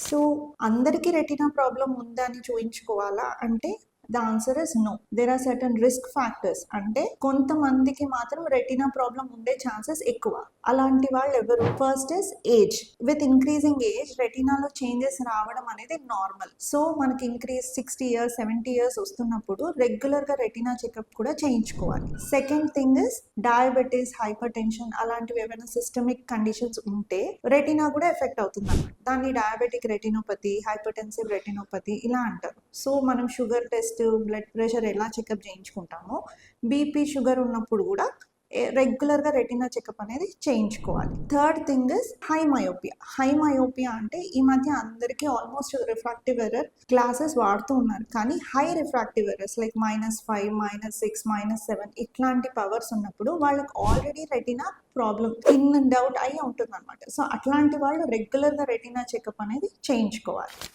So అందరికీ retina problem ఉందని చూయించుకోవాలా? అంటే the answer is no there are certain risk factors అంటే కొంతమందికి మాత్రం రెటినా ప్రాబ్లం ఉండే ఛాన్సెస్ ఎక్కువ. అలాంటి వాళ్ళు ఎవరు? First is age with increasing age రెటినాలో changes రావడం అనేది నార్మల్ సో మనకి increase sixty years seventy years వస్తున్నప్పుడు రెగ్యులర్గా రెటినా చెకప్ కూడా చేయించుకోవాలి. Second thing is diabetes hypertension అలాంటివి ఏమైనా సిస్టమిక్ కండిషన్స్ ఉంటే రెటినా కూడా ఎఫెక్ట్ అవుతుంది అన్నమాట దాన్ని diabetic retinopathy hypertensive retinopathy ఇలా అంటారు. సో మనం షుగర్ టెస్ట్ బ్లడ్ ప్రెషర్ ఎలా చెకప్ చేయించుకుంటామో బీపీ షుగర్ ఉన్నప్పుడు కూడా రెగ్యులర్గా రెటినా చెకప్ అనేది చేయించుకోవాలి. Third thing is high myopia. High myopia అంటే ఈ మధ్య అందరికీ ఆల్మోస్ట్ రిఫ్రాక్టివ్ ఎర్రర్ గ్లాసెస్ వాడుతూ ఉన్నారు. కానీ high refractive errors like minus five minus six minus seven ఇట్లాంటి పవర్స్ ఉన్నప్పుడు వాళ్ళకి already retina problem in doubt అయి ఉంటుంది అనమాట సో అట్లాంటి వాళ్ళు రెగ్యులర్గా రెటినా చెకప్ అనేది చేయించుకోవాలి.